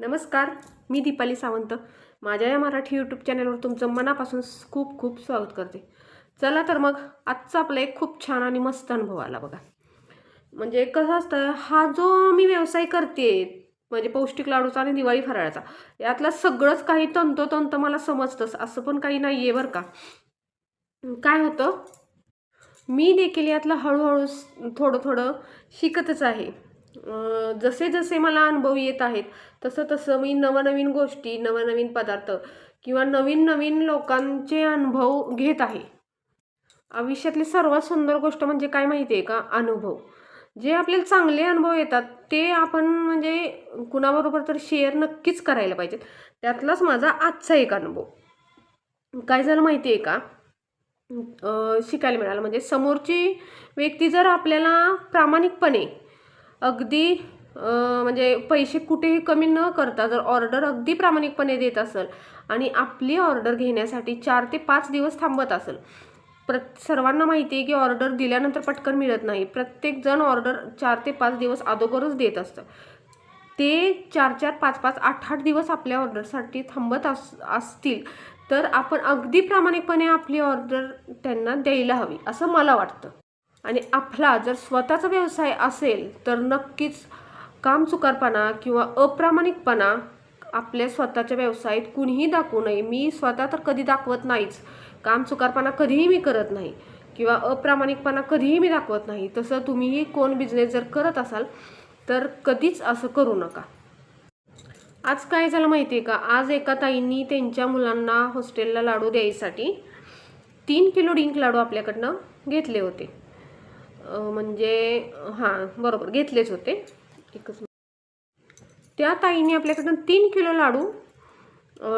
नमस्कार मी दीपाली सावंत. माझ्या या मराठी यूट्यूब चॅनलवर तुमचं मनापासून खूप खूप स्वागत करते. चला तर मग आजचा आपला एक खूप छान आणि मस्त अनुभव आला बघा. म्हणजे कसं असतं हा जो मी व्यवसाय करते म्हणजे पौष्टिक लाडूचा आणि दिवाळी फराळाचा यातलं सगळंच काही तंतोतंत मला समजतंच असं पण काही नाही आहे बरं का. काय होतं मी देखील यातलं हळूहळू थोडं थोडं शिकतच आहे. जसे जसे मला अनुभव येत आहेत तसं तसं मी नवनवीन गोष्टी नवनवीन पदार्थ किंवा नवीन नवीन लोकांचे अनुभव घेत आहे. आयुष्यातली सर्वात सुंदर गोष्ट म्हणजे काय माहिती आहे का? अनुभव. जे आपल्याला चांगले अनुभव येतात ते आपण म्हणजे कुणाबरोबर तर शेअर नक्कीच करायला पाहिजेत. त्यातलाच माझा आजचा एक अनुभव. काय झालं माहिती आहे का? शिकायला मिळालं. म्हणजे समोरची व्यक्ती जर आपल्याला प्रामाणिकपणे अगदी म्हणजे पैसे कुठेही कमी न करता जर ऑर्डर अगदी प्रामाणिकपणे देत असेल आणि आपली ऑर्डर घेण्यासाठी चार ते पाच दिवस थांबत असेल प्र सर्वांना माहिती आहे की ऑर्डर दिल्यानंतर पटकन मिळत नाही. प्रत्येकजण ऑर्डर चार ते पाच दिवस अगोदरच देत असतं. ते चार चार पाच पाच आठ आठ दिवस आपल्या ऑर्डरसाठी थांबत अस असतील तर आपण अगदी प्रामाणिकपणे आपली ऑर्डर त्यांना द्यायला हवी असं मला वाटतं. आणि आपला जर स्वतःचा व्यवसाय असेल तर नक्कीच कामचुकारपणा किंवा अप्रामाणिकपणा आपल्या स्वतःच्या व्यवसायात कुणीही दाखवू नये. मी स्वतः तर कधी दाखवत नाहीच. कामचुकारपणा कधीही मी करत नाही किंवा अप्रामाणिकपणा कधीही मी दाखवत नाही. तसं तुम्हीही कोण बिझनेस जर करत असाल तर कधीच असं करू नका. आज काय झालं माहिती आहे का? आज एका ताईंनी त्यांच्या मुलांना हॉस्टेलला लाडू द्यायसाठी तीन किलो डिंक लाडू आपल्याकडनं घेतले होते. म्हणजे हां बरोबर घेतलेच होते. एकच त्या ताईंनी आपल्याकडनं तीन किलो लाडू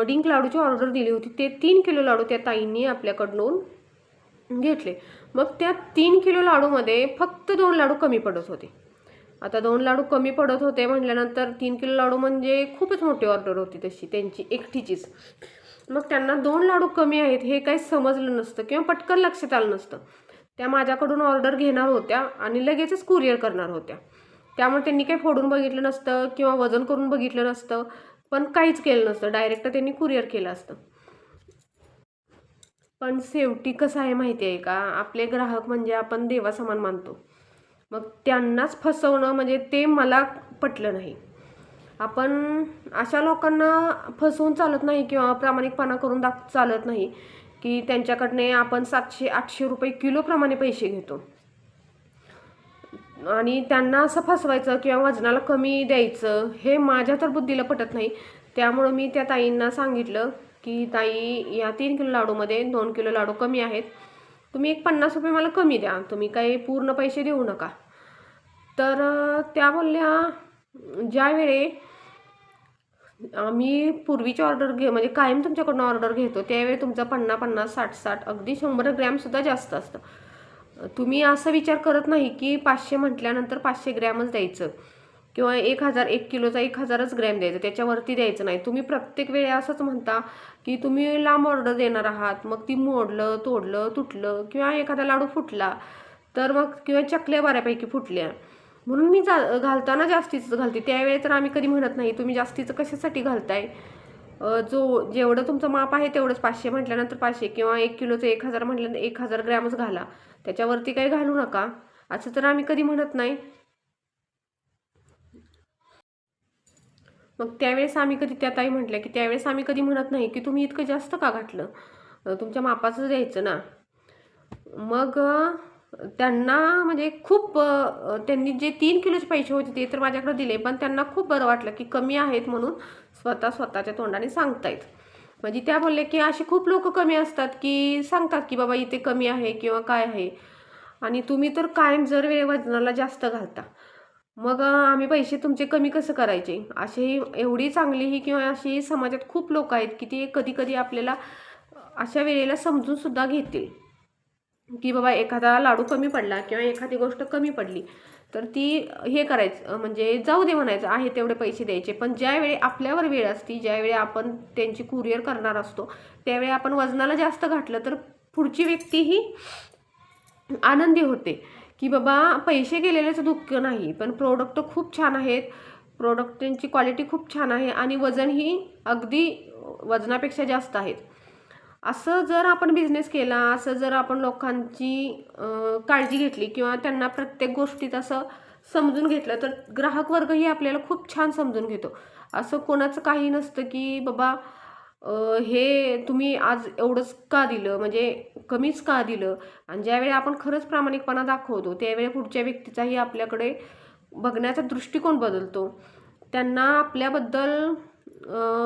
डिंक लाडूची ऑर्डर दिली होती. ते तीन किलो लाडू त्या ताईंनी आपल्याकडून घेतले. मग त्या तीन किलो लाडूमध्ये फक्त दोन लाडू कमी पडत होते. आता दोन लाडू कमी पडत होते म्हटल्यानंतर तीन किलो लाडू म्हणजे खूपच मोठी ऑर्डर होती तशी त्यांची एकटीचीच. मग त्यांना दोन लाडू कमी आहेत हे काही समजलं नसतं किंवा पटकन लक्षात आलं नसतं. त्या माझ्याकडून ऑर्डर घेणार होत्या आणि लगेचच कुरिअर करणार होत्या. त्यामुळे त्यांनी काही फोडून बघितलं नसतं किंवा वजन करून बघितलं नसतं पण काहीच केलं नसतं. डायरेक्ट त्यांनी कुरिअर केलं असतं. पण शेवटी कसं आहे माहिती आहे का? आपले ग्राहक म्हणजे आपण देवासमान मानतो. मग त्यांनाच फसवणं म्हणजे ते मला पटलं नाही. आपण अशा लोकांना फसवून चालत नाही किंवा प्रामाणिकपणा करून दाख चालत नाही. की त्यांच्याकडने आपण सातशे आठशे रुपये किलोप्रमाणे पैसे घेतो. आणि त्यांना असं फसवायचं किंवा वजनाला कमी द्यायचं हे माझ्या तर बुद्धीला पटत नाही. त्यामुळं मी त्या ताईंना सांगितलं की ताई या तीन किलो लाडूमध्ये दोन किलो लाडू कमी आहेत. तुम्ही एक पन्नास रुपये मला कमी द्या. तुम्ही काही पूर्ण पैसे देऊ नका. तर त्या बोलल्या ज्यावेळे आम्ही पूर्वीची ऑर्डर घे म्हणजे कायम तुमच्याकडून ऑर्डर घेतो. त्यावेळी तुमचं पन्नास पन्नास साठ साठ अगदी शंभर ग्रॅमसुद्धा जास्त असतं. तुम्ही असा विचार करत नाही की पाचशे म्हटल्यानंतर पाचशे ग्रॅमच द्यायचं. किंवा एक हजार एक किलोचा एक हजारच ग्रॅम द्यायचं. त्याच्यावरती द्यायचं नाही. तुम्ही प्रत्येक वेळी असंच म्हणता की तुम्ही लांब ऑर्डर देणार आहात. मग ती मोडलं तोडलं तुटलं किंवा एखादा लाडू फुटला तर मग किंवा चकल्या बऱ्यापैकी फुटल्या. म्हणून मी जा घालताना जास्तीचं घालते. त्यावेळेस तर आम्ही कधी म्हणत नाही तुम्ही जास्तीचं कशासाठी घालताय? जो जेवढं तुमचं माप आहे तेवढंच पाचशे म्हटल्यानंतर पाचशे किंवा एक किलोचं एक हजार म्हटल्यानंतर एक हजार ग्रॅमच घाला. त्याच्यावरती काही घालू नका. असं तर आम्ही कधी म्हणत नाही. मग त्यावेळेस आम्ही कधी त्या ताई म्हटल्या की त्यावेळेस आम्ही कधी म्हणत नाही की तुम्ही इतकं जास्त का घातलं? तुमच्या मापाचं द्यायचं ना. मग त्यांना म्हणजे खूप त्यांनी जे तीन किलोचे पैसे होते ते तर माझ्याकडे दिले पण त्यांना खूप बरं वाटलं की कमी आहेत म्हणून स्वतः स्वतःच्या तोंडाने सांगतायत. म्हणजे त्या बोलले की असे खूप लोक कमी असतात की सांगतात की बाबा इथे कमी आहे किंवा काय आहे. आणि तुम्ही तर कायम जर वेळे वजनाला जास्त घालता. मग आम्ही पैसे तुमचे कमी कसं करायचे? अशी एवढी चांगली ही किंवा अशी समाजात खूप लोक आहेत की ते कधी कधी आपल्याला अशा वेळेला समजून सुद्धा घेतील. की बाबा एखादा लाडू कमी पडला किंवा एखादी गोष्ट कमी पडली तर ती हे करायचं म्हणजे जाऊ दे म्हणायचं आहे तेवढे पैसे द्यायचे. पण ज्यावेळी आपल्यावर वेळ असती ज्यावेळी आपण त्यांची कुरिअर करणार असतो त्यावेळी आपण वजनाला जास्त घातलं तर पुढची व्यक्तीही आनंदी होते. की बाबा पैसे गेलेल्याचं दुःख नाही पण प्रोडक्ट खूप छान आहेत. प्रोडक्ट त्यांची क्वालिटी खूप छान आहे आणि वजनही अगदी वजनापेक्षा जास्त आहेत. असं जर आपण बिझनेस केला असं जर आपण लोकांची काळजी घेतली किंवा त्यांना प्रत्येक गोष्टीत असं समजून घेतलं तर ग्राहक वर्गही आपल्याला खूप छान समजून घेतो. असं कोणाचं काही नसतं की बाबा हे तुम्ही आज एवढंच का दिलं? म्हणजे कमीच का दिलं? आणि ज्यावेळी आपण खरंच प्रामाणिकपणा दाखवतो त्यावेळी पुढच्या व्यक्तीचाही आपल्याकडे बघण्याचा दृष्टिकोन बदलतो. त्यांना आपल्याबद्दल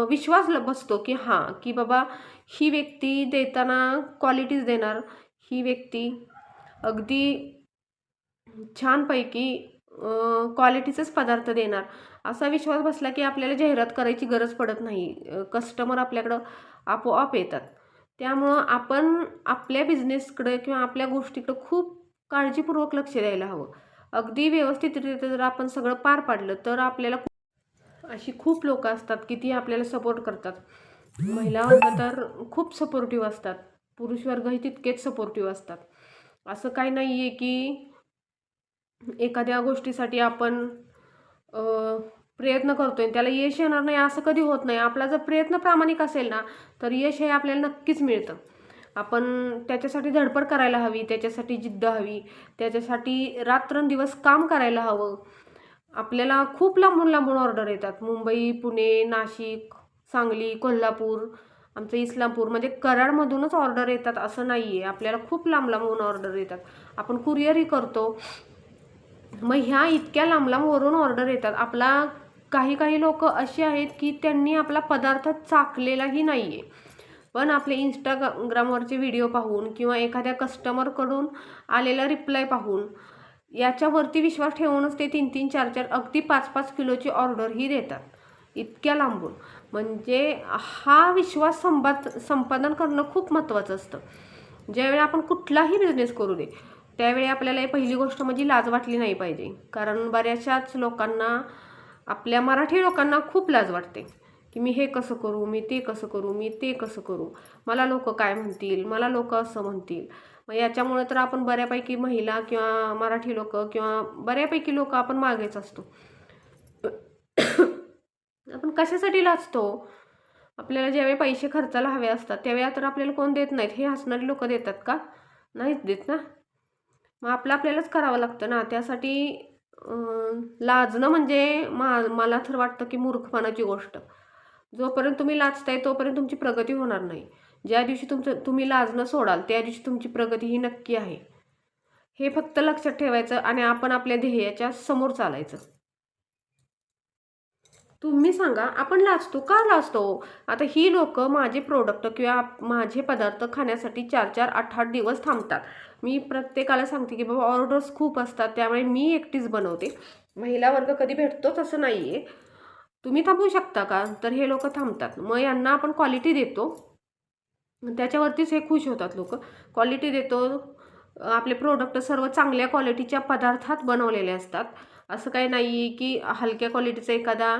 विश्वास बसतो की हां की बाबा ही व्यक्ती देताना क्वालिटीज देणार. ही व्यक्ती अगदी छानपैकी क्वालिटीचेच पदार्थ देणार. असा विश्वास बसला की आपल्याला जाहिरात करायची गरज पडत नाही. कस्टमर आपल्याकडं आपोआप येतात. त्यामुळं आपण आपल्या बिझनेसकडं किंवा आपल्या गोष्टीकडं खूप काळजीपूर्वक लक्ष द्यायला हवं. अगदी व्यवस्थितरित्या जर आपण सगळं पार पाडलं तर आपल्याला अशी खूप लोकं असतात की ती आपल्याला सपोर्ट करतात. महिला वर्ग तर खूप सपोर्टिव्ह असतात. पुरुष वर्गही तितकेच सपोर्टिव्ह असतात. असं काही नाही आहे की एखाद्या गोष्टीसाठी आपण प्रयत्न करतोय आहे त्याला यश येणार नाही असं कधी होत नाही. आपला जर प्रयत्न प्रामाणिक असेल ना तर यश हे आपल्याला नक्कीच मिळतं. आपण त्याच्यासाठी धडपड करायला हवी त्याच्यासाठी जिद्द हवी त्याच्यासाठी रात्रंदिवस काम करायला हवं. आपल्याला खूप लांबून लांबून ऑर्डर येतात. मुंबई पुणे नाशिक सांगली कोल्हापूर आमचं इस्लामपूर. म्हणजे कराडमधूनच ऑर्डर येतात असं नाही आहे आपल्याला खूप लांब लांबून ऑर्डर येतात. आपण कुरिअरही करतो. मग ह्या इतक्या लांब लांबवरून ऑर्डर येतात. आपला काही काही लोक अशी आहेत की त्यांनी आपला पदार्थ चाकलेलाही नाही आहे पण आपले इंस्टाग्रामवरचे व्हिडिओ पाहून किंवा एखाद्या कस्टमरकडून आलेला रिप्लाय पाहून याच्यावरती विश्वास ठेवूनच ते तीन तीन चार चार अगदी पाच पाच किलोची ऑर्डरही देतात. इतक्या लांबून. म्हणजे हा विश्वास संपाद संपादन करणं खूप महत्त्वाचं असतं. ज्यावेळी आपण कुठलाही बिझनेस करू दे त्यावेळी आपल्याला हे पहिली गोष्ट म्हणजे लाज वाटली नाही पाहिजे. कारण बऱ्याचशाच लोकांना आपल्या मराठी लोकांना खूप लाज वाटते. की मी हे कसं करू मी ते कसं करू मी ते कसं करू? मला लोक काय म्हणतील? मला लोक असं म्हणतील? मग याच्यामुळे तर आपण बऱ्यापैकी महिला किंवा मराठी लोक किंवा बऱ्यापैकी लोक आपण मागेच असतो. कशासाठी लाजतो आपल्याला ज्यावेळी पैसे खर्चाला हवे असतात त्यावेळी तर आपल्याला कोण देत नाहीत? हे हसणारी लोक देतात का? नाहीच देत ना. मग आपलं आपल्यालाच करावं लागतं ना. त्यासाठी लाजणं म्हणजे मा मला तर वाटतं की मूर्खपणाची गोष्ट. जोपर्यंत तुम्ही लाजताय तोपर्यंत तुमची प्रगती होणार नाही. ज्या दिवशी तुमचं तुम्ही लाजणं सोडाल त्या दिवशी तुमची प्रगती ही नक्की आहे. हे फक्त लक्षात ठेवायचं आणि आपण आपल्या ध्येयाच्या समोर चालायचं. तुम्ही सांगा आपण लाजतो का लाजतो आता ही लोक माझे प्रोडक्ट किंवा माझे पदार्थ खाण्यासाठी चार चार आठ आठ दिवस थांबतात. मी प्रत्येकाला सांगते की बाबा ऑर्डर्स खूप असतात त्यामुळे मी एकटीच बनवते. महिला वर्ग कधी भेटतोच असं नाही आहे तुम्ही थांबू शकता का? तर हे लोक थांबतात. मग यांना आपण क्वालिटी देतो. त्याच्यावरतीच हे खुश होतात लोक. क्वालिटी देतो. आपले प्रोडक्ट सर्व चांगल्या क्वालिटीच्या पदार्थात बनवलेले असतात. असं काही नाही आहे की हलक्या क्वालिटीचा एखादा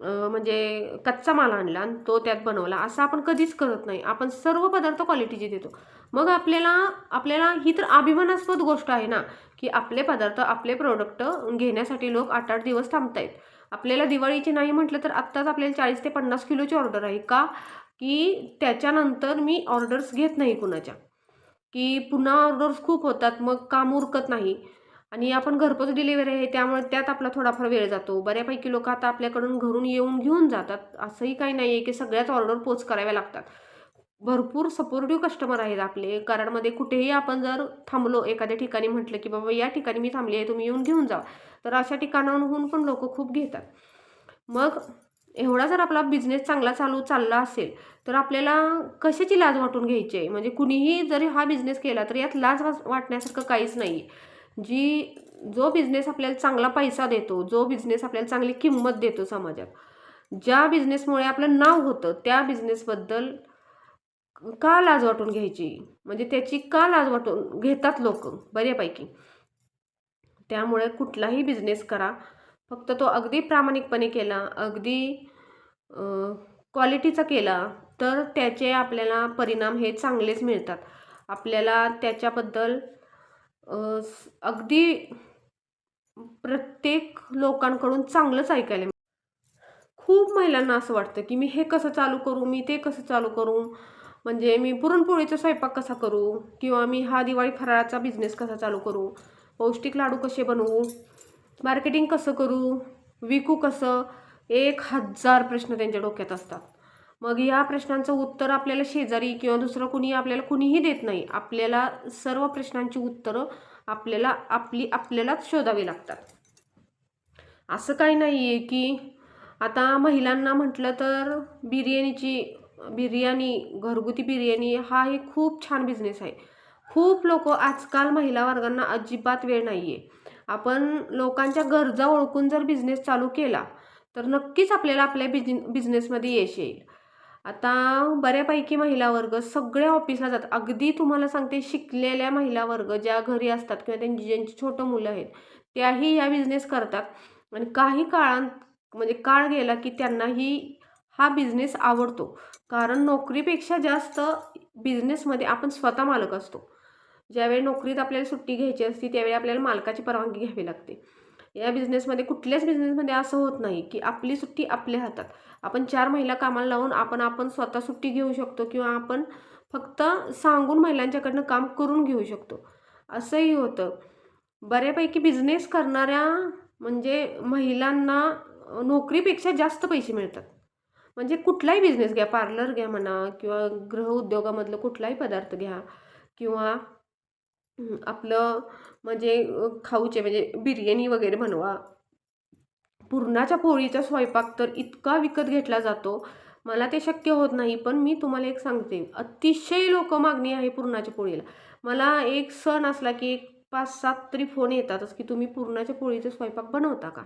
म्हणजे कच्चा माल आणला आणि तो त्यात बनवला. असं आपण कधीच करत नाही. आपण सर्व पदार्थ क्वालिटीचे देतो. मग आपल्याला आपल्याला ही तर अभिमानास्पद गोष्ट आहे ना की आपले पदार्थ आपले प्रोडक्ट घेण्यासाठी लोक आठ आठ दिवस थांबतायत. आपल्याला दिवाळीची नाही म्हटलं तर आत्ताच आपल्याला चाळीस ते पन्नास किलोची ऑर्डर आहे का? की त्याच्यानंतर मी ऑर्डर्स घेत नाही कुणाच्या. की पुन्हा ऑर्डर्स खूप होतात मग काम उरकत नाही. आणि आपण घरपोच डिलिव्हरी आहे त्यामुळे त्यात आपला थोडाफार वेळ जातो. बऱ्यापैकी लोक आता आपल्याकडून घरून येऊन घेऊन जातात. असंही काही नाही आहे की सगळ्याच ऑर्डर पोच कराव्या लागतात. भरपूर सपोर्टिव्ह कस्टमर आहेत आपले. कराडमध्ये कुठेही आपण जर थांबलो एखाद्या ठिकाणी म्हटलं की बाबा या ठिकाणी मी थांबली आहे तुम्ही येऊन घेऊन जा. तर अशा ठिकाणाहून पण लोक खूप घेतात. मग एवढा जर आपला बिझनेस चांगला चालू चालला असेल तर आपल्याला कशाची लाज वाटून घ्यायची आहे? म्हणजे कुणीही जरी हा बिझनेस केला तर यात लाज वाटण्यासारखं काहीच नाही आहे जी जो बिझनेस आपल्याला चांगला पैसा देतो जो बिझनेस आपल्याला चांगली किंमत देतो समाजात ज्या बिझनेसमुळे आपलं नाव होतं त्या बिझनेसबद्दल का लाज वाटून घ्यायची? म्हणजे त्याची का लाज वाटून घेतात लोक बऱ्यापैकी? त्यामुळे कुठलाही बिझनेस करा. फक्त तो अगदी प्रामाणिकपणे केला अगदी क्वालिटीचा केला तर त्याचे आपल्याला परिणाम हे चांगलेच मिळतात. आपल्याला त्याच्याबद्दल अगदी प्रत्येक लोकांकडून चांगलंच ऐकायला खूप महिलांना असं वाटतं की मी हे कसं चालू करू मी ते कसं चालू करू? म्हणजे मी पुरणपोळीचा स्वयंपाक कसा करू? किंवा मी हा दिवाळी फराळाचा बिझनेस कसा चालू करू? पौष्टिक लाडू कसे बनवू? मार्केटिंग कसं करू? विकू कसं? एक हजार प्रश्न त्यांच्या डोक्यात असतात. मग या प्रश्नांचं उत्तर आपल्याला शेजारी किंवा दुसरं कुणी आपल्याला कुणीही देत नाही. आपल्याला सर्व प्रश्नांची उत्तरं आपल्याला आपली आपल्यालाच शोधावी लागतात. असं काही नाही आहे की आता महिलांना म्हटलं तर बिर्याणीची बिर्याणी घरगुती बिर्याणी हा एक खूप छान बिझनेस आहे. खूप लोक आजकाल महिला वर्गांना अजिबात वेळ नाही आहे आपण लोकांच्या गरजा ओळखून जर बिझनेस चालू केला तर नक्कीच आपल्याला आपल्या बिझ बिझनेसमध्ये यश येईल. आता बऱ्यापैकी महिला वर्ग सगळ्या ऑफिसला जातात. अगदी तुम्हाला सांगते शिकलेल्या महिला वर्ग ज्या घरी असतात किंवा त्यांची ज्यांची छोटं मुलं आहेत त्याही या बिझनेस करतात. आणि काही काळांत म्हणजे काळ गेला की त्यांनाही हा बिझनेस आवडतो. कारण नोकरीपेक्षा जास्त बिझनेसमध्ये आपण स्वतः मालक असतो. ज्यावेळी नोकरीत आपल्याला सुट्टी घ्यायची असते त्यावेळी आपल्याला मालकाची परवानगी घ्यावी लागते. या बिझनेसमध्ये कुठल्याच बिझनेसमध्ये असं होत नाही की आपली सुट्टी आपल्या हातात. आपण चार महिला कामाला लावून आपण आपण स्वतः सुट्टी घेऊ शकतो किंवा आपण फक्त सांगून महिलांच्याकडनं काम करून घेऊ शकतो. असंही होतं. बऱ्यापैकी बिझनेस करणाऱ्या म्हणजे महिलांना नोकरीपेक्षा जास्त पैसे मिळतात. म्हणजे कुठलाही बिझनेस घ्या पार्लर घ्या म्हणा किंवा गृहउद्योगामधलं कुठलाही पदार्थ घ्या किंवा आपलं म्हणजे खाऊचे म्हणजे बिर्याणी वगैरे बनवा. पुरणाच्या पोळीचा स्वयंपाक तर इतका विकत घेतला जातो. मला ते शक्य होत नाही पण मी तुम्हाला एक सांगते. अतिशय लोक मागणी आहे पुरणाच्या पोळीला. मला एक सण असला की एक पाच सात तरी फोन येतातच की तुम्ही पुरणाच्या पोळीचा स्वयंपाक बनवता का?